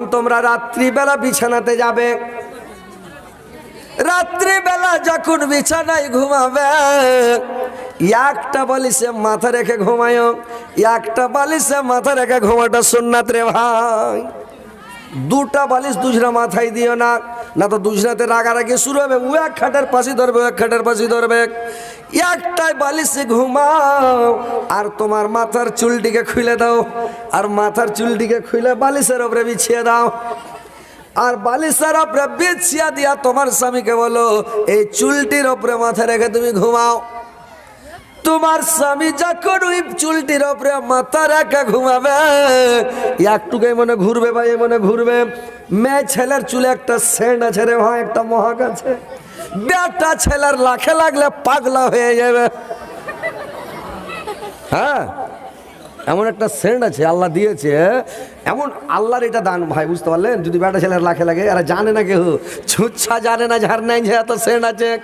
তোমরা রাত্রিবেলা বিছানাতে যাবে। রাত্রিবেলা যখন বিছানায় ঘুমাবে, একটা বালিশে মাথা রেখে ঘুমায়, একটা বালিশে মাথা রেখে ঘুমাটা সুন্নাত রে ভাই। দুটা বালিশ দুজনা মাথায় দিও না না তো দুজনাতে রাগারাগি শুরু হবে, ও এক খাটের পাশে ধরবে, ও এক খাটের পাশে ধরবে। একটাই বালিশে ঘুমাও। আর তোমার মাথার চুলটিকে খুলে দাও। আর মাথার চুলটিকে খুলে বালিশের ওপরে বিছিয়ে দাও। আর বালিশের ওপরে বিছিয়া দিয়া তোমার স্বামীকে বলো, এই চুলটির ওপরে মাথা রেখে তুমি ঘুমাও। তোমার স্বামী যখন ওই চুলটির ওপরে মাথা রেখে ঘুমাবে, একটুকে মনে ঘুরবে ভাই, মনে ঘুরবে। মেয়ে ছেলের চুলে একটা সেন্ট আছে রে ভাই, একটা মহাক আছে। বেটা ছেলের লাখে লাগলে পাগলা হয়ে যাবে। হ্যাঁ? এমন একটা সেন্ট আছে আল্লাহ দিয়েছে। এমন আল্লাহর এটা দান ভাই বুঝতে পারলেন? যদি বেটা ছেলের লাখে লাগে আর জানে না কেউ। ছুচ্ছা জানে না ঝাড় নাই যে এত সেন্ট আছে।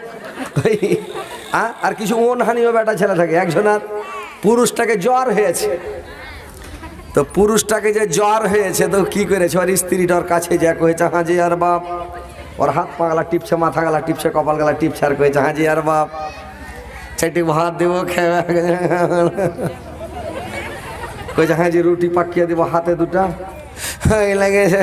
আ, আর কিছু মন হানিও বেটা ছেলে থাকে একজনের পুরুষটাকে জ্বর হয়েছে। তো পুরুষটাকে যে জ্বর হয়েছে তো কি করেছে? ওর স্ত্রীটার কাছে যা কয়েছে হাজি আর বাপ। ওর হাত পা গলা টিপছে, মাথা গলা টিপছে, কপাল গলা টিপছে, আর কয়েছে হাজি আর বাপ, চারটি ভাত দেবো, খেয়ে কইছে হ্যাঁ যে রুটি পাকিয়ে দিব হাতে দুটা। এই লেগেছে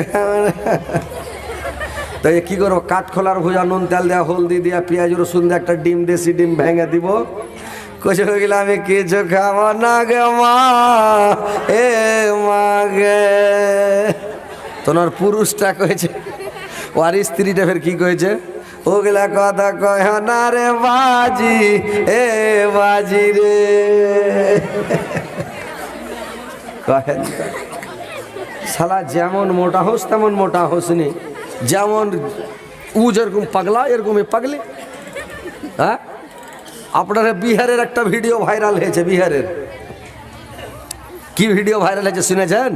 তো এ কি করব? কাঠ খোলার ভুজা, নুন, তেল দেওয়া হলদি দিয়া, পেঁয়াজ, রসুন দিয়ে, একটা ডিম দেশি ডিম ভেঙে দিব। হয়ে গেলে আমি কিছু খাব না গে মা, এ মা গে। তোমার পুরুষটা কয়েছে ও আর স্ত্রীটা ফের কি কয়েছে ওগুলা কথা কয় না রে বাজি, এ বাজি রে। শালা যেমন মোটা হোস, তেমন মোটা হোসনি যেমন উ যেরকম পাগলা, এরকমই পাগলি। হ্যাঁ? আপনার বিহারের একটা ভিডিও ভাইরাল হয়েছে, বিহারের। কি ভিডিও ভাইরাল হয়েছে শুনেছেন?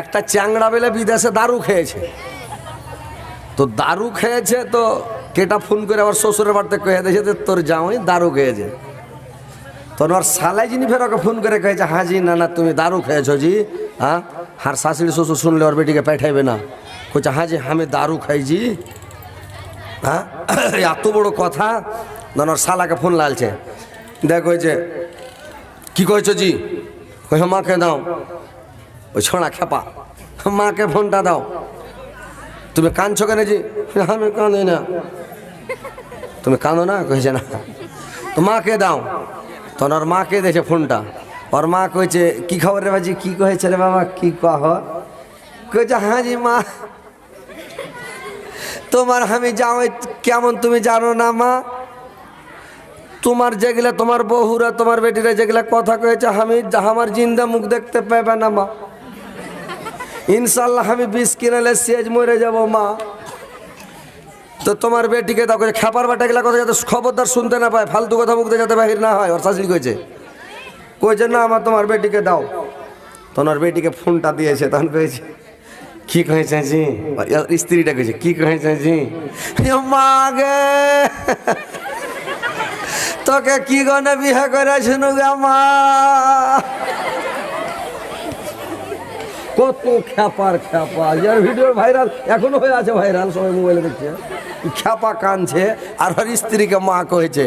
একটা চ্যাংড়া বেলে বিদেশে দারু খেয়েছে। তো দারু খেয়েছে তো কেটা ফোন করে আবার শ্বশুরের বাড়িতে কয়ে দিয়েছে যে তোর জামাই দারু খেয়েছে। তখন ওর সালাই যিনি ফের ওকে ফোন করে কয়েছে হ্যাঁ জি, না না, তুমি দারু খেয়েছো জি হ্যাঁ? আর শাশুড়ি শ্বশুর শুনলে ওর বেটিকে পাঠাইবে না। কইছে হ্যাঁ আমি দারু খাইছি হ্যাঁ? এত বড় কথা তখন ওর শালাকে ফোন লালছে দেখ কইছে, কি কইছো জি? কই মাকে দাও। ওই ছোঁড়া খেপা। মাকে ফোনটা দাও। তুমি কাঁদছো কেন যে আমি কাঁদি না। তুমি কাঁদো না? কইছে না। তো মাকে দাও। তখন ওর মাকে দিয়েছে ফোনটা। ওর মা কইছে, কি খবর রে বাজি কি কহেছে রে বাবা? কি কহ? কইছে হ্যাঁ জি মা। তোমার আমি যাও কেমন তুমি জানো না মা? তোমার যেগুলা তোমার বহুরা তোমার বেটিরা যেগুলা কথা কয়েছে আমি আমার জিন্দা মুখ দেখতে পাবে না মা। ইনশাল্লাহ আমি বিষ কিনালে সেজ মরে যাব, মা। তো তোমার বেটিকে দাও কইছে খেপার বাটা গেলা কথা যাতে খবরদার শুনতে না পায়, ফালতু কথা মুখ দিয়ে যাতে বাহির না হয়, ওর শাশুড়ি কইছে। কইছে, না, আমার তোমার বেটিকে দাও। তোমার বেটিকে ফোনটা দিয়েছে, তখন কইছে, কি জি? ওর স্ত্রীটা কইছে, কি জি? এ মা গে। তোকে কি গনে বিয়ে করেছিল গে, মা? কত খ্যাপার খ্যাপা। যার ভিডিও ভাইরাল এখনও হয়ে আছে ভাইরাল সবাই মোবাইলে দেখছে। খ্যাপা কানছে আর ওর স্ত্রীকে মা কয়েছে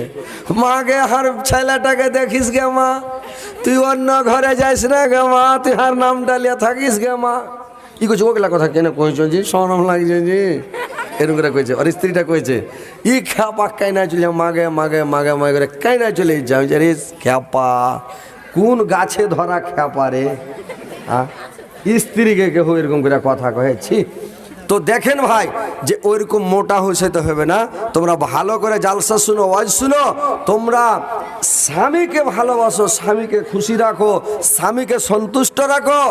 মাকে হার ছেলেটাকে দেখিস গে মা, তুই অন্য ঘরে যাইস না গে মা, তুই হার নাম ডালিয়া থাকিস গে মা। কি কইছে? ওগুলা কথা কেন কইছ জি? সরম লাগছে জি? এরকম করে কইছে। আর স্ত্রীটা কইছে, ই খ্যাপা কাই না চলে মাগে মাগে মাগে মাগে করে কাই না চলে যাও। রে খ্যাপা, কোন গাছে ধরা খ্যাপা রে? হ্যাঁ স্ত্রীকে কেউ এরকম করে কথা কহেছি তো দেখেন ভাই, যে ওইরকম মোটা হয়েছে তো হবে না। তোমরা ভালো করে জালসা শুনো, ওয়াজ শুনো। তোমরা স্বামীকে ভালোবাসো, স্বামীকে খুশি রাখো, স্বামীকে সন্তুষ্ট রাখো।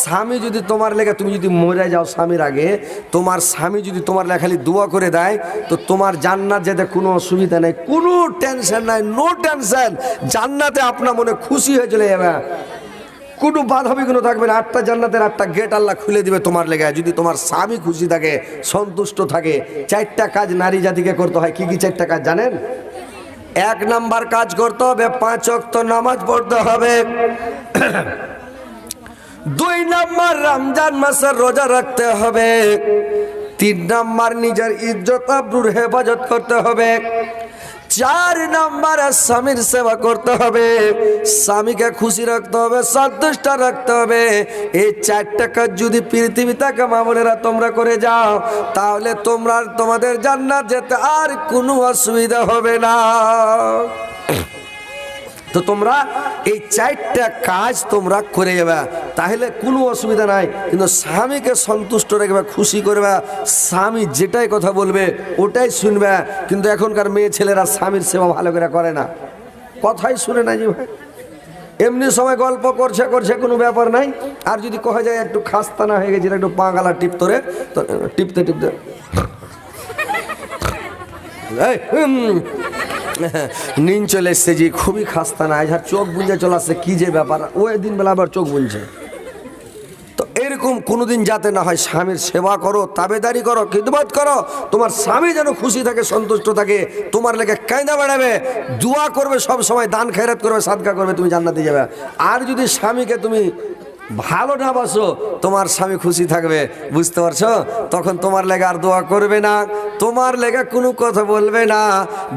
স্বামী যদি তোমার লেগে, তুমি যদি মরে যাও স্বামীর আগে, তোমার স্বামী যদি তোমার লেগে খালি দোয়া করে দেয়, তো তোমার জান্নাত যেতে কোনো অসুবিধা নেই, কোনো টেনশন নাই নো টেনশন জান্নাতে আপনার মনে খুশি হয়ে চলে যাবে। কোনো বাধা বিঘ্ন থাকবে না। আটটা জান্নাতের আটটা গেট আল্লাহ খুলে দিবে তোমার লেগে যদি তোমার স্বামী খুশি থাকে, সন্তুষ্ট থাকে, চারটা কাজ নারী জাতিকে করতে হয়, কি কি চারটা কাজ জানেন? এক নাম্বার কাজ করতে হবে, পাঁচ অক্ত নামাজ পড়তে হবে। দুই নাম্বার রমজান মাসের রোজা রাখতে হবে। তিন নাম্বার নিজের ইজ্জত, আব্রুর হেফাজত করতে হবে। চার নাম্বার স্বামীর সেবা করতে হবে। স্বামীকে খুশি রাখতে হবে সন্তুষ্ট রাখতে হবে। এই চারটা কাজ যদি পৃথিবী মামুনেরা তোমরা করে যাও, তাহলে তোমরা তোমাদের জান্নাত যেতে আর কোনো অসুবিধা হবে না। তো তোমরা এই চারটা কাজ তোমরা করে যাবে। তাহলে কোনো অসুবিধা নাই, কিন্তু স্বামীকে সন্তুষ্ট রাখবে খুশি করবে, স্বামী যেটাই কথা বলবে ওটাই শুনবে, কিন্তু এখনকার মেয়ে ছেলেরা স্বামীর সেবা ভালো করে করে না। কথাই শুনে না যে ভাই। এমনি সময় গল্প করছে করছে, কোনো ব্যাপার নাই। আর যদি কহে যায় একটু খাস্তানা হয়ে গেছিল একটু পাঁগালা টিপ ধরে, তো টিপতে টিপতে। নিন চলে এসছে যে খুবই খাস্তা না আর চোখ বুঝে চলে আসছে, কি যে ব্যাপার। ওই দিন বেলা আবার চোখ বুনছে তো এরকম কোনোদিন যাতে না হয় স্বামীর সেবা করো, তাবেদারি করো, খিদমত করো, তোমার স্বামী যেন খুশি থাকে, সন্তুষ্ট থাকে, তোমার লেগে কায়দা বাড়াবে, দোয়া করবে সব সময়, দান খেরাত করবে, সাদকা করবে, তুমি জান্নাতে যাবে। আর যদি স্বামীকে তুমি ভালো না তোমার স্বামী খুশি থাকবে, বুঝতে পারছ? তখন তোমার লেগে আর দোয়া করবে না, তোমার লেগে কোনো কথা বলবে না।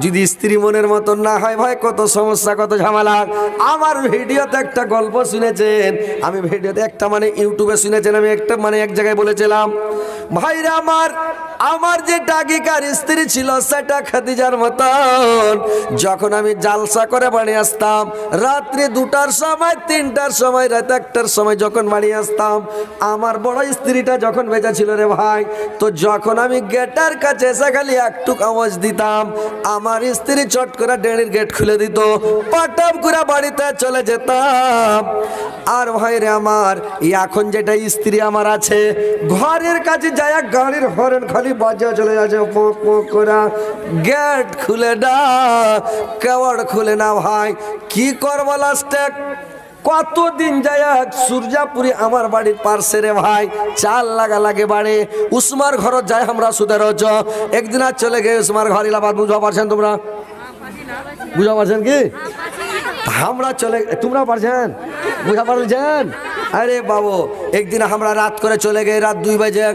যদি স্ত্রী মনের মতন না হয়, ভাই, কত সমস্যা, কত ঝামেলা। আমার ভিডিওতে একটা গল্প শুনেছেন, আমি ভিডিওতে একটা মানে ইউটিউবে শুনেছেন, আমি একটা মানে এক জায়গায় বলেছিলাম, ভাইরা আমার আমার যে ডাকিকার স্ত্রী ছিল, সেটা খাদিজার মতন। যখন আমি জালসা করে বাড়ি আসতাম, রাত্রি দুটার সময়, তিনটার সময়, রাত একটার সময় যখন বাড়ি আসতাম, আমার বড় স্ত্রীটা যখন বেঁচে ছিল রে ভাই, তো যখন আমি গেটের কাছে এসে খালি একটু আওয়াজ দিতাম, আমার স্ত্রী চট করে ডেড়ির গেট খুলে দিত পাটাম করে বাড়িতে চলে যেতাম। আর ভাই রে আমার এখন যেটা স্ত্রী আমার আছে, ঘরের কাছে যায় গাড়ির হরেন খালি বাজে চলে যাচ্ছে গেট খুলে না কেওয়ার খুলে না ভাই, কি করব লাস্টে কতদিন যায় সূর্যাপুরি আমার বাড়ির পার্শ্বে রে ভাই? চাল লাগা লাগে বাড়ি। উসমার ঘর যায় আমরা সুদের একদিন আর চলে গে উসমার ঘর ইলাবাদ বুঝা পারছেন তোমরা? বুঝা পারছেন কি? আমরা চলে তোমরা পারছেন? বুঝা পারছেন? আরে বাবু, একদিন আমরা রাত করে চলে গে রাত দুই বাজে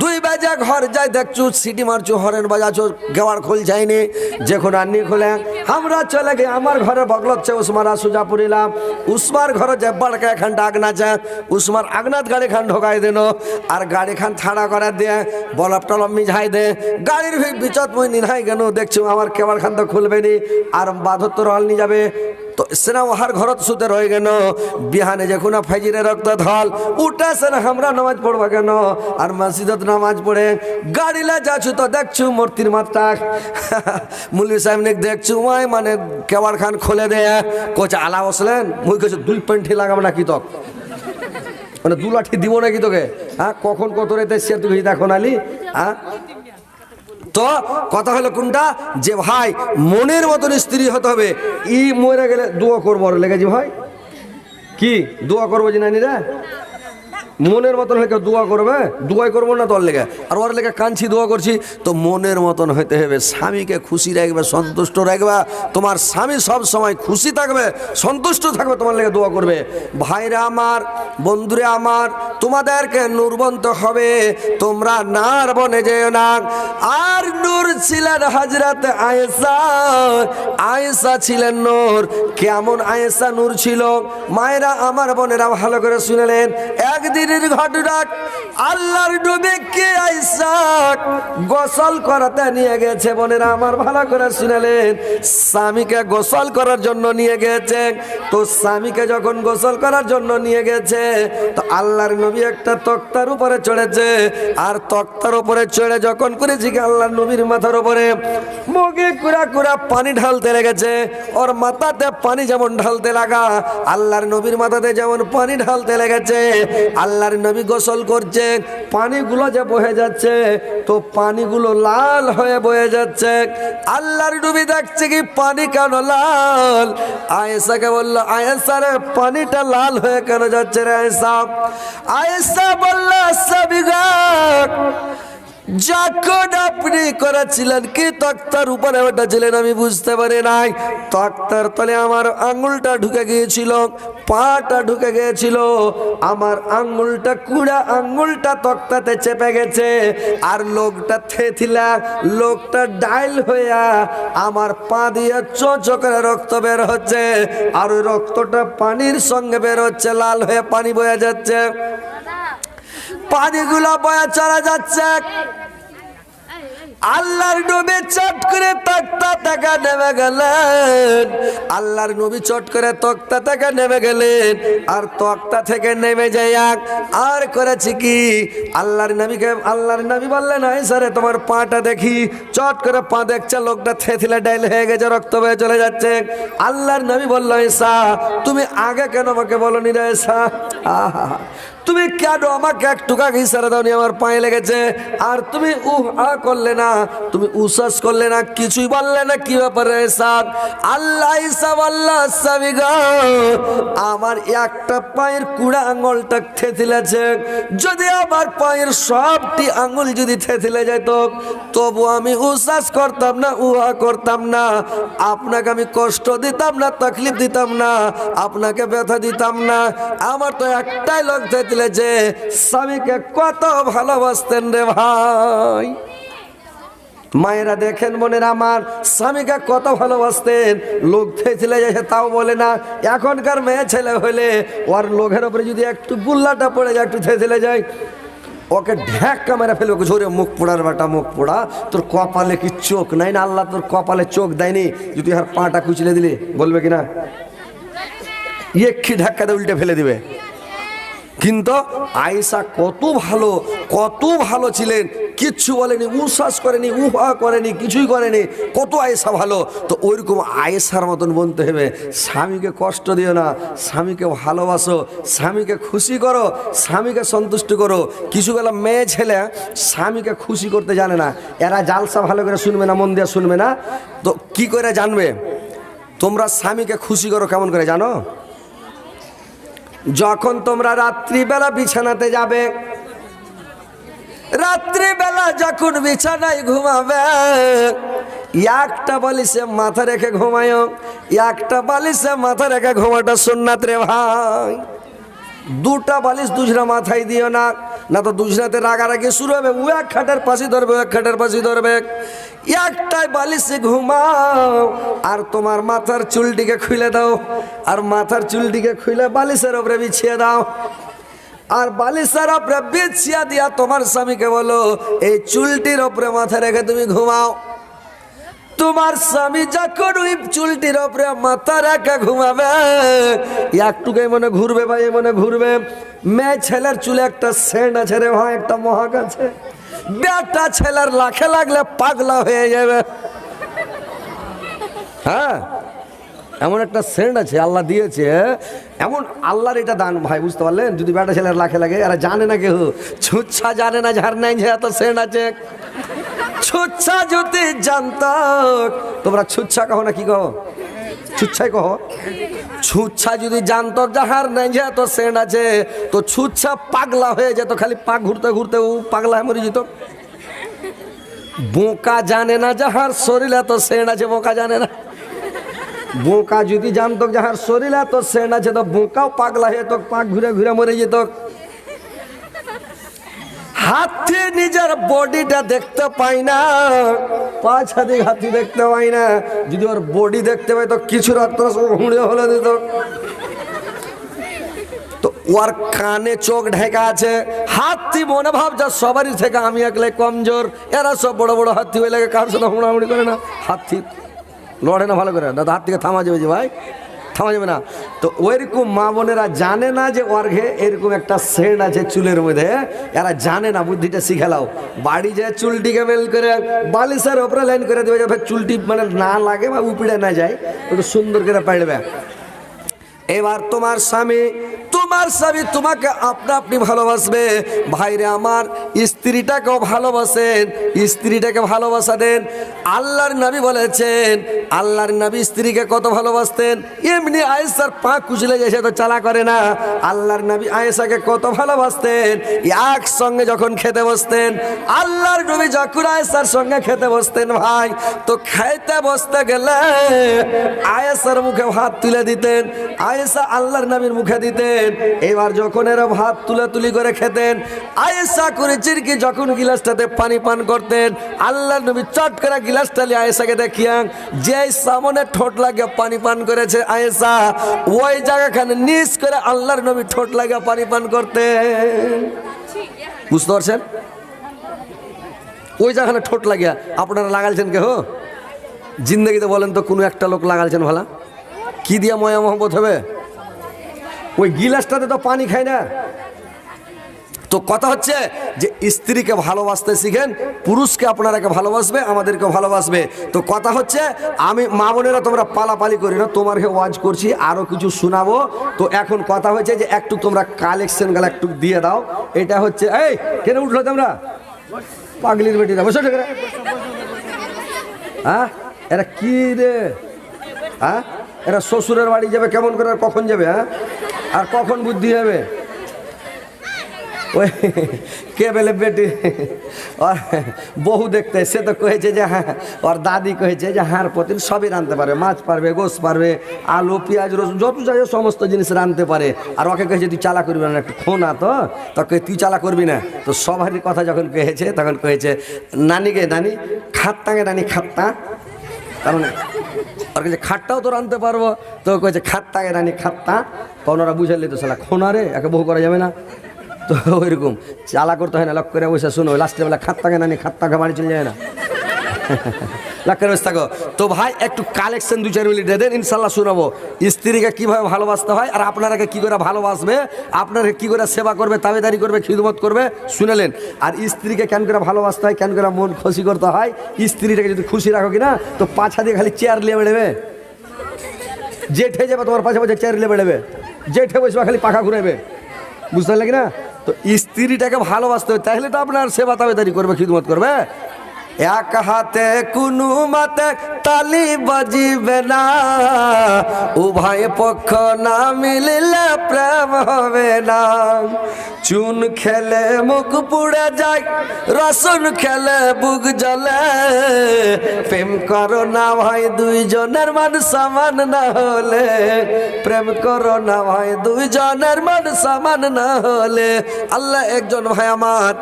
দুই বাজে ঘর যাই দেখছু, সিটি মারছু, হরেন বাজাছো গেওয়ার খোল যায়নি যখন আননি খোলে। আমরা চলে গে আমার ঘরে বগলচ্ছে উসমারা সুজা পুরিলাম উসমার ঘরে যে বড়কা এখানটা আগনা আছে উসমার আগনাত গাড়ি খান ঢোকাই দেন আর গাড়ি খান ছাড়া করে দিয়ে বলব টলব মিঝাই দে। গাড়ির বিচত মই নিধাই গেল দেখছু, আমার কেবার খান তো খুলবে নি, আর বাধত্ব রল নিয়ে যাবে। তো সেনা ওহার ঘরত সুতে রয়ে গেল। বিহানে যখন ফাইজিরে রক্ত ধল উঠা সেনা আমরা নামাজ পড়বা কেন? আর মসজিদত নামাজ পড়ে গাড়িলা যাচ্ছু তো দেখছু মূর্তির মাত্রা। মুলি সাহেব নে দেখছু ওই মানে কেওয়ার খান খুলে দে। কোচ আলা বসলেন মুই কেছে দুই পেন্টি লাগাবো নাকি তক? মানে দু লাঠি দিব নাকি তোকে? হ্যাঁ কখন কত রেতে সে তুই দেখো নালি? হ্যাঁ? তো কথা হলো কোনটা? যে ভাই, মনের মতন স্ত্রী হতে হবে। ই মরে গেলে দোয়া করব লেগেছি ভাই। কি? দোয়া করব যে নানি রে মনের মতন হলে দোয়া করবে? দোয়াই করব না তোর লেগে? আর ওর লেগে কাঁদছি, দোয়া করছি। তো মনের মতন হইতে হবে, স্বামীকে খুশি রাখবে, সন্তুষ্ট রাখবে। তোমার স্বামী সব সময় খুশি থাকবে, সন্তুষ্ট থাকবে, তোমার লেগে দোয়া করবে। ভাইরা আমার, বন্ধুরা আমার, তোমাদেরকে নূরবন্ত হবে। তোমরা নার বনে যেও না। আর নূর ছিলেন হাজরাত আয়েশা। আয়েসা ছিলেন নূর। কেমন আয়েসা নূর ছিল? মায়েরা আমার বোনেরা ভালো করে শুনলেন। একদিনের ঘটনা, আল্লাহর ডুবে কে আয়েশা গোসল করাতে নিয়ে গেছে? বোনেরা আমার ভালো করে শুনলেন। স্বামীকে গোসল করার জন্য নিয়ে গেছে। তো স্বামীকে যখন গোসল করার জন্য নিয়ে গেছে, তো আল্লাহর নবী একটা তক্তার উপরে চড়েছে। আর তক্তার উপরে চড়ে যখন করেছি আল্লাহর নবীর মাথার উপরে মুখে কুড়া কুড়া পানি ঢালতে লেগেছে। ওর মাথাতে পানি যেমন ঢালতে লাগা, আল্লাহর নবীর মাথাতে যেমন পানি ঢালতে লেগেছে। আল্লাহর নবী গোসল করছে, পানিগুলো যে বহে যাচ্ছে, তো পানিগুলো লাল হয়ে বয়ে যাচ্ছে। আল্লাহর ডুবি দেখছে কি পানি কেন লাল? আয়েশাকে বলল, আয়েশা রে, পানিটা লাল হয়ে কেন যাচ্ছে রে আয়েশা? আয়েশা বলল সাবিগা যখন আপনি করেছিলেন, কি তক্তার উপরে ওটা ছিলেন আমি বুঝতে পারি নাই। তক্তার তলে আমার আঙুলটা ঢুকে গিয়েছিল, পাটা ঢুকে গিয়েছিল। আমার আঙুলটা, কুড়া আঙুলটা তক্তাতে চেপে গেছে, আর লোকটা থেথিলা, লোকটা ডাইল হইয়া আমার পা দিয়ে চোচো করে রক্ত বের হচ্ছে, আর ওই রক্তটা পানির সঙ্গে বের হচ্ছে, লাল হয়ে পানি বয়ে যাচ্ছে। পানিগুলো বয়া চলা যাচ্ছে। আল্লাহর নবী চট করে তক্তা থেকে নেমে গেলেন। আল্লাহর নবী চট করে তক্তা থেকে নেমে গেলেন। আর তক্তা থেকে নেমে যাইয়াক আর করেছি কি? আল্লাহর নবীকে, আল্লাহর নবী বললেন এই স্যারে তোমার পাটা দেখি। চট করে পা দেখছে, লোকটা থেথিলে ডাইল হয়ে গেছে, রক্ত বয়ে চলে যাচ্ছে। আল্লাহর নবী বলল এসা তুমি আগে কেন আমাকে বলনি রে এসা আহা। তুমি কেন আমাকে একটু কাকে ইশারা দাওনি? আমার পায়ে লেগেছে। আর তুমি উহ, আ করলে না, তুমি উসাস করলে না, কিছুই বললে না, কি ব্যাপারে সাদ আল্লাহ ইসাব আল্লাহ সাবিগা আমার একটা পায়ের কুড়া আঙুলটা থেতিলেছে যদি আমার পায়ের সবটি আঙুল যদি থেতিলে যেত, তবু আমি উসাস করতাম না, উহা করতাম না। আপনাকে আমি কষ্ট দিতাম না, তকলিফ দিতাম না, আপনাকে ব্যথা দিতাম না। আমার তো একটাই লোক থেতিলেছে স্বামীকে কত ভালোবাসতেন রে ভাই। মায়েরা দেখেন বোনের আমার, স্বামীকে কত ভালোবাসতেন। লোক থেছিলে যায় তাও বলে না, এখনকার মেয়ে ছেলে হলে ওর লোকের ওপরে যদি একটু গুল্লাটা পড়ে যায়, একটু থেছিলে যায়, ওকে ঢ্যাক্কা মেরে ফেলবে ঝরে মুখ পোড়ার বাটা মুখ পোড়া। তোর কপালে কি চোখ নাই না? আল্লাহ তোর কপালে চোখ দেয়নি। যদি আর পাটা কুচলে দিলে, বলবে কি না ইয়ে ধাক্কা দিয়ে উল্টে ফেলে দিবে? কিন্তু আয়েশা কত ভালো কত ভালো ছিলেন। কিচ্ছু বলেনি উশ্বাস করেনি, উহা করেনি, কিছুই করেনি। কত আয়েশা ভালো। তো ওইরকম আয়েশার মতন বলতে হবে। স্বামীকে কষ্ট দিও না, স্বামীকে ভালোবাসো, স্বামীকে খুশি করো, স্বামীকে সন্তুষ্ট করো। কিছু গেলা মেয়ে, ছেলে, স্বামীকে খুশি করতে জানে না। এরা জালসা ভালো করে শুনবে না, মন দিয়ে শুনবে না। তো কি করে জানবে? তোমরা স্বামীকে খুশি করো কেমন করে জানো? যখন তোমরা রাত্রিবেলা বিছানাতে যাবে, রাত্রিবেলা যখন বিছানায় ঘুমাবে, একটা বালিশে মাথা রেখে ঘুমায়, একটা বালিশে মাথা রেখে ঘুমাটা সুন্নাত রে ভাই। দুটা বালিশ দুজনা মাথায় দিও না না তো দুজনাতে রাগারাগি শুরু হবে, ও এক খাটের পাশে ধরবে এক খাটের পাশে ধরবে। একটাই বালিশে ঘুমাও, আর তোমার মাথার চুলটিকে খুলে দাও, আর মাথার চুলটিকে খুলে বালিশের ওপরে বিছিয়ে দাও। আর বালিশের ওপরে বিছিয়া দিয়া তোমার স্বামীকে বলো, এই চুলটির ওপরে মাথা রেখে তুমি ঘুমাও। তোমার স্বামী যখন ওই চুলটির ওপরে মাথা রেখে ঘুমাবে একটুকে মনে ঘুরবে ভাই, মনে ঘুরবে। মেয়ে ছেলের চুলে একটা সেন্ট আছে রে ভাই, একটা মহাক আছে। বেটা ছেলের লাখে লাগলে পাগলা হয়ে যাবে। হ্যাঁ এমন একটা সেন্ট আছে, আল্লাহ দিয়েছে। এমন আল্লাহর এটা দান, ভাই, বুঝতে পারলেন? যদি বেটা ছেলের লাখে লাগে এরা জানে না কেউ। ছুচ্ছা জানে না, ঝাড় নাই যে এত সেন্ট আছে। ছুচ্ছা যদি জানত, তোমরা ছুচ্ছা কহো না কি কहो ছুচ্ছাই কহ। ছুচ্ছা যদি জানতো যাহার নাই যে এত সেন্ট আছে, তো ছুচ্ছা পাগলা হয়ে যেত, খালি পাক ঘুরতে ঘুরতে ও পাগলা মরে যেত। বোকা জানে না যাহার শরীরে তো সেন্ট আছে, বোকা জানে না। বোকা যদি জানতো যাহার শরীরে তো সেন্ট আছে, তো বোকাও পাগলা হয়ে তো পাক ঘুরে ঘুরে মরে যেত। হাতি নিজের বডিটা দেখতে পাই না পাঁচ হাতি হাতি দেখতে পাই না। যদি ওর বডি দেখতে পাই তো কিছু রক্ত হুঁড়ে হলে দিত। তো ওর কানে চোখ ঢেকা আছে, হাতি মনে ভাব যা সবারই থেকে আমি একলে কমজোর, এরা সব বড় বড় হাতি হয়ে লাগে কার সাথে হুড়াহুড়ি করে না। হাতি লড়ে না ভালো করে, দাদা হাত থেকে থামা যাবে যে ভাই। থামা যাবে না। তো ওইরকম মা বোনেরা জানে না যে অর্ঘে এরকম একটা সেন্ট আছে চুলের মধ্যে। এরা জানে না, বুদ্ধিটা শিখালাও বাড়ি যায় চুলটিকে বেল করে বালিশের ওপরে লাইন করে দেবে যাবে চুলটি মানে না লাগে বা উপড়ে না যায়, একটু সুন্দর করে পাড়বে এবার তোমার স্বামী তোমার স্বামী তোমাকে আপনা আপনি ভালোবাসবে। ভাইরে আমার, স্ত্রীটাকেও ভালোবাসেন, স্ত্রীটাকে ভালোবাসা দেন। আল্লাহর নবী বলেছেন, আল্লাহর নবী স্ত্রীকে কত ভালোবাসতেন। এমনি আয়েসার পা কুচলে গেছে, তো চালা করে না। আল্লাহর নবী আয়েসাকে কত ভালোবাসতেন। একসঙ্গে যখন খেতে বসতেন, আল্লাহর নবী যখন আয়েসার সঙ্গে খেতে বসতেন, ভাই, তো খাইতে বসতে গেলে আয়েসার মুখে ভাত তুলে দিতেন আয়েসা আল্লাহর নবীর মুখে দিতেন। এবার যখন এরা ভাত তুলে তুলি করে খেতেন আয়েসা করে চিরকি যখন গিলাসটাতে পানি পান করতেন, আল্লাহর নবী চট করে গিলাসটা নিয়ে আয়েসাকে দেখিয়াং, যে সামনে ঠোঁট লাগিয়ে পানি পান করেছে আয়েসা ওই জায়গাখানে নিচ করে আল্লাহর নবী ঠোঁট লাগিয়ে পানি পান করতেন। বুঝতে পারছেন? ওই জায়গাখানে ঠোঁট লাগিয়া, আপনারা লাগালছেন কেহ? জিন্দগিতে বলেন তো কোনো একটা লোক লাগালছেন ভালা? কি দিয়া ময়া মোহাম্মত হবে? ওই গিলাসটাতে তো পানি খায় না। তো কথা হচ্ছে যে স্ত্রীকে ভালোবাসতে শিখেন, পুরুষকে আপনারাকে ভালোবাসবে আমাদেরকে ভালোবাসবে। তো কথা হচ্ছে আমি মা বোনেরা তোমরা পালাপালি করি না তোমারকে ওয়াজ করছি আরও কিছু শোনাবো। তো এখন কথা হচ্ছে যে একটু তোমরা কালেকশন গালা একটু দিয়ে দাও। এটা হচ্ছে, এই, কেন উঠল তোমরা? পাগলির বেটিরা, বসে ঠিক হ্যাঁ? এরা কি রে? হ্যাঁ? এরা শ্বশুরের বাড়ি যাবে, কেমন করে কখন যাবে হ্যাঁ? আর কখন বুদ্ধি হবে? ওই, কে বেলে বেটি? ওর বহু দেখতে, সে তো কয়েছে যে হ্যাঁ ওর দাদি কয়েছে যে হাঁর প্রতিদিন সবই রাঁধতে পারবে মাছ পারবে, গোস পারবে, আলু, পেঁয়াজ, রসুন, যত যাই সমস্ত জিনিস রাঁধতে পারে। আর ওকে কয়েছে, তুই চালা করবি না, একটু খোনা তো। তোকে তুই চালা করবি না। তো সবারই কথা যখন কয়েছে, তখন কয়েছে নানিকে নানি খাত্তাকে নানি, খাত্তা। কারণ আর কাছে খাটটাও তোর আনতে পারব। তো কয়েছে খাত্তা রানি খাত্তা তখন ওরা বুঝে তো সালা খোনারে একে বহু করা যাবে না। তো ওইরকম, চালা করতে হয় না, লক করে বসে, শুনো লাস্টের বেলা খাত্তা কেনানি খাত্তা বাড়ি চলে যায় না। লাখ করে বসে থাকো। তো ভাই, একটু কালেকশন দু চার মিনিট দেন, ইনশাল্লাহ শোনাবো। স্ত্রীকে কীভাবে ভালোবাসতে হয় আর আপনারাকে কী করে ভালোবাসবে, আপনারা কী করে সেবা করবে, তাবেদারি করবে, খিদমত করবে শুনেলেন আর স্ত্রীকে কেন করে ভালোবাসতে হয়, কেন করে মন খুশি করতে হয়, স্ত্রীটাকে যদি খুশি রাখো কিনা, তো পাছা দিয়ে খালি চেয়ার নিয়ে বেড়েবে। জেঠে যাবে, তোমার পাশে পাশে চেয়ার নিয়ে বেড়েবে। জেঠে বসবে, খালি পাখা ঘুরাবে। বুঝতে পারলে কিনা? তো স্ত্রীটাকে ভালোবাসতে হবে তাহলে তো আপনার সেবা তাবেদারি করবে, খিদমত করবে। এক হাতে কোনো মাতে তালি বাজিবে না। উভয় পক্ষ না মিলিলে প্রেম হবে না। চুন খেলে মুখ পুড়ে যায়, রসুন খেলে বুক জ্বলে। প্রেম করো না ভাই, দুইজনের মান সমান না হলে। প্রেম করো না ভাই, দুইজনের মান সমান না হলে। আল্লাহ একজন ভাই আমার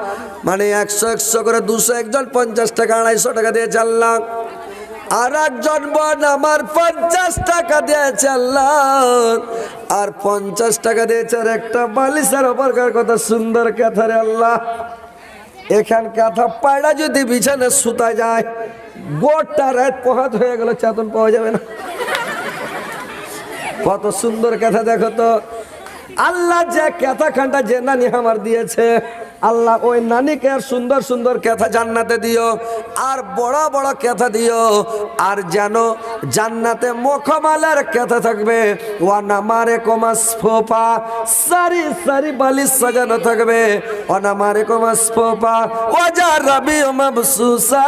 মানে একশো একশো করে দুশো, একজন পঞ্চাশ টাকা, আড়াইশো টাকা দিয়ে চাললাম আর একজন বোন আমার পঞ্চাশ টাকা দিয়েছে আল্লাহ। আর পঞ্চাশ টাকা দিয়েছে আর একটা বালিশের অপরকার কথা, সুন্দর কথা রে আল্লাহ। এখান কাঁথা পায়রা যদি বিছানে সুতা যায়, গোটা রাত পোহাত হয়ে গেল, চেতন পাওয়া যাবে না। কত সুন্দর কথা দেখো তো। আল্লাহ যে কথা খানটা যে নানি আমার দিয়েছে আল্লাহ ওই নানিকে আর সুন্দর সুন্দর কথা জান্নাতে দিও, আর বড় বড় কথা দিও, আর যেন জান্নাতে মুখমালের কেথা থাকবে। ওয়ানামারে কমাস ফোপা সারি সারি বালিশ সাজানো থাকবে। ওয়ানামারে কমাস ফোপা ওয়াজা রবি মাবসুসা,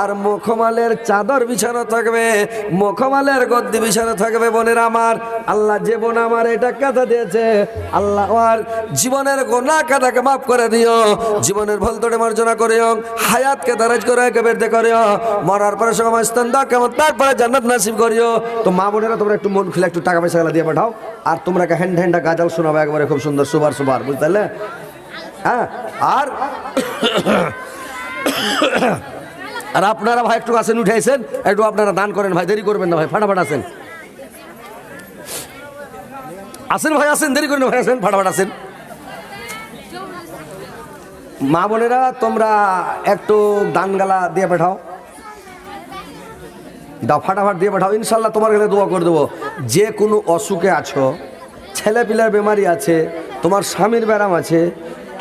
আর মুখমালের চাদর বিছানো থাকবে, মুখমালের গদ্দি বিছানো থাকবে বোনের আমার। আল্লাহ জীবন আমার এটা কথা দিয়েছে। আল্লাহ আর জীবনের গোনা কাদাকে মাফ করে দিও। জীবনের ভুল তোড়ে মার্জনা করিও। হায়াতকে দারাজ করে একে বেরতে করিও। মরার পরে সময় স্থান দাও, কেমন তারপরে জান্নাত নাসিব করিও। তো মা বোনেরা, তোমরা একটু মন খুলে একটু টাকা পয়সা গুলা দিয়ে পাঠাও। আর তোমরা হ্যান্ড হ্যান্ডা গাজাল শোনাবো, একবারে খুব সুন্দর, সুবার সুবার, বুঝতে পারলে? হ্যাঁ? আর আর আপনারা ভাই একটু আসেন উঠেছেন একটু আপনারা দান করেন, ভাই, দেরি করবেন না, ভাই, ফাটাফাট আসেন। আসেন ভাই, আসেন, দেরি করেন ভাই, আসেন, ফাটাফাট আসেন। মা বোনেরা, তোমরা একটু দানগালা দিয়ে পাঠাও। দাও, ফাটাফাট দিয়ে পাঠাও। ইনশাল্লাহ তোমার কাছে দোয়া করে দেবো। যে কোনো অসুখে আছো ছেলে পিলার বেমারি আছে, তোমার স্বামীর ব্যারাম আছে,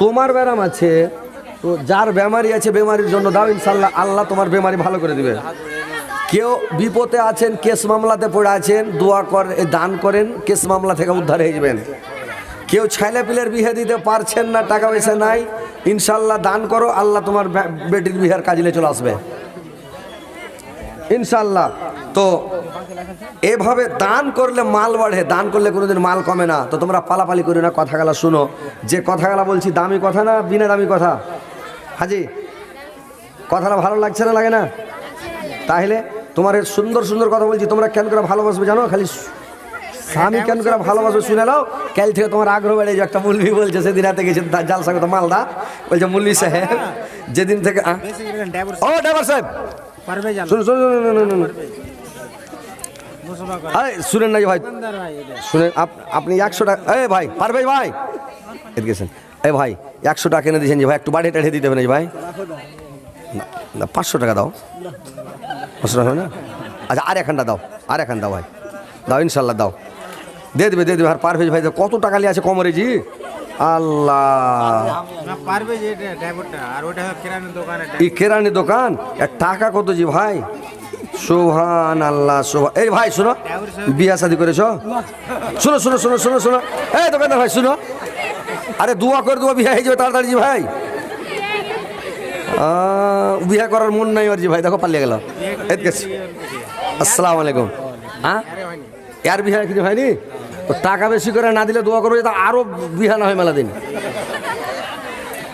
তোমার ব্যারাম আছে, তো যার বেমারি আছে, বেমারির জন্য দাও, ইনশাল্লাহ আল্লাহ তোমার বেমারি ভালো করে দিবে। কেউ বিপদে আছেন, কেস মামলাতে পড়ে আছেন, দোয়া কর দান করেন, কেস মামলা থেকে উদ্ধার হয়ে যাবেন। কেউ ছেলে পিলের বিয়ে দিতে পারছেন না, টাকা পয়সা নাই, ইনশাল্লাহ দান করো, আল্লাহ তোমার বেটির বিহার কাজলে চলে আসবে। ইনশাল্লাহ। তো এভাবে দান করলে মাল বাড়ে, দান করলে কোনোদিন মাল কমে না। তো তোমরা পালাপালি করি না, কথাগুলা শুনো। যে কথাগুলা বলছি, দামি কথা না বিনা দামি কথা? হাজি, কথাটা ভালো লাগছে না লাগে না? তাহলে তোমার সুন্দর সুন্দর কথা বলছি তোমরা কেন করে ভালোবাসবে জানো? খালি স্বামী কেন করে ভালোবাসবে শুনে নাও। কাল থেকে তোমার আগ্রহ বেড়ে যে একটা মুলবি বলছে সেদিন রাতে গেছে জালসা কথা মালদা বলছে মুল্লি সাহেব যেদিন থেকে ও ড্রাইভার সাহেব। শুনুন শুনুন আরে শুনেন না ভাই। শুনেন আপ- আপনি একশো টাকা এ ভাই পারবে ভাই? এদিকে এ ভাই একশো টাকা কিনে দিয়েছেন যে ভাই একটু বাড়ি টাড়িয়ে দিতে হবে না ভাই? পাঁচশো টাকা দাও। টাকা হবে না? আচ্ছা আর এখানটা দাও আর এখান দাও ভাই। দাও ইনশাল্লাহ দাও। দিয়ে দেবে দিয়ে দেবে আর পারভেজ ভাই কত টাকা নিয়ে আছে কমরে জি? আল্লাহ। এই কেরানি দোকান? টাকা কত জি ভাই? সোহান আল্লাহ সোহান এই ভাই শুনো। বিয়া শাদি করেছ? শুনো শুনো শুনো শুনো শুনো। এই দোকানদার ভাই শুনো। আরে দুয়া করে দুয়া বিয়া হয়ে যাবে তাড়াতাড়ি জি ভাই। বিয়া করার মন নাই ওর জি ভাই দেখো পালিয়ে গেল। আসসালামু আলাইকুম। হ্যাঁ? ইয়ার বিহা কিছু হয়নি? তো টাকা বেশি করে না দিলে দোয়া করবে তা আরও বিহা না হয় মেলা দিন।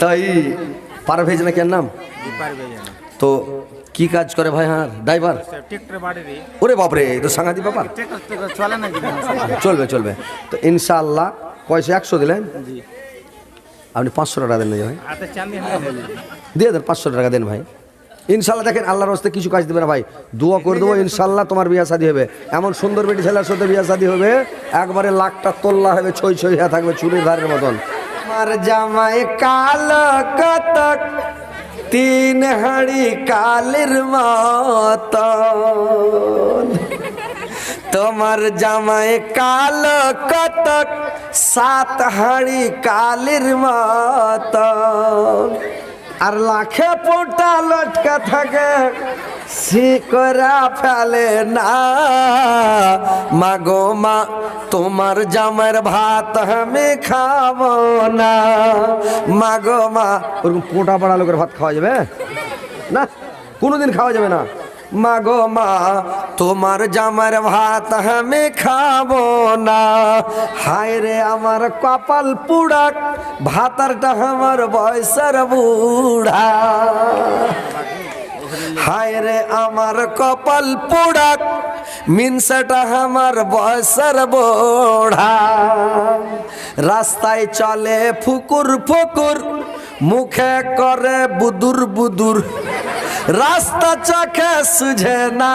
তাই পারভেজ না কেন নাম? তো কি কাজ করে ভাই হ্যাঁ? ড্রাইভার? ওরে বাপরে তো সাংঘাতিক ব্যাপার। চলবে চলবে। তো ইনশাআল্লাহ পয়সা একশো দিলেন। আপনি পাঁচশো টাকা দেন না ভাই দিয়ে দেন পাঁচশো টাকা দেন ভাই। ইনশাল্লাহ দেখেন আল্লাহর হস্তে কিছু কাজ দেবে না ভাই। দোয়া করে দেবো ইনশাল্লাহ তোমার বিয়া শাদী হবে। এমন সুন্দর বেটি ছেলের সাথে বিয়া শাদী হবে একবারে লাখটা তোল্লা হবে ছই ছই হয়ে থাকবে চুরির ধারের মতন। আমার জামাই কাল কতক তিন হাড়ি কালের মতন। তোমার জামাই কাল কতক সাত হাড়ি কালের মতন আর লাখে পোটা লটকা থাকে শিকরা ফেলে না। মাগো মা, তোমার জামার ভাত আমি খাব না। মাগো মা, ওরকম পোটা পাড়া লোকের ভাত খাওয়া যাবে? না? কোনোদিন খাওয়া যাবে না। মাগো মা, তোমার জামার ভাত আমি খাব না। হায় রে আমার কপাল পুড়াক, ভাতারটা আমার বয়সের বুড়া। হায় রে আমার কপাল পোড়াক, মিনসাটা আমার বয়সের বোড়া। রাস্তায় চলে ফুকুর ফুকুর মুখে করে বুদুর বুদুর, রাস্তা চোখে সুঝে না।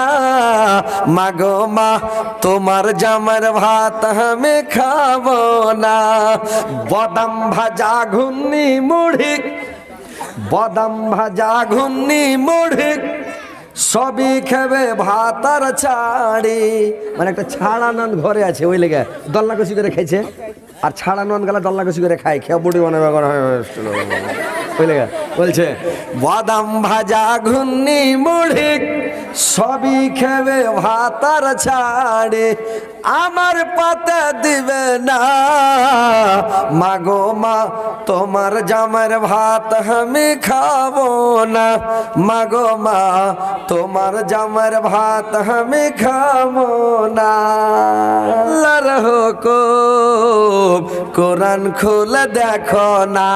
মাগো মা, তোমার জামার ভাত আমি খাব না। বদাম ভাজা ঘুন্নি মুড়ি, বাদাম ভাজা ঘুন্নি মুড়ি, সবই খেবে ভাতার ছাড়ি। মানে একটা ছাড়া নন ঘরে আছে, ওই লেগে দল্লা কষি করে খাইছে আর ছাড়া নন গেলে দল্লা কষি করে খায় খেয়ে বুড়ি বানাবে বুঝলে বলছে, বাদাম ভাজা ঘুন্নি মুড়ি, সবই খেবে ভাতার ছাড়ে। আমার পাতে দিবে না। মাগো মা, তোমার জামার ভাত আমি খাব না। মাগো মা, তোমার জামার ভাত আমি খাব না। হুকুম, কোরআন খুলে দেখো না।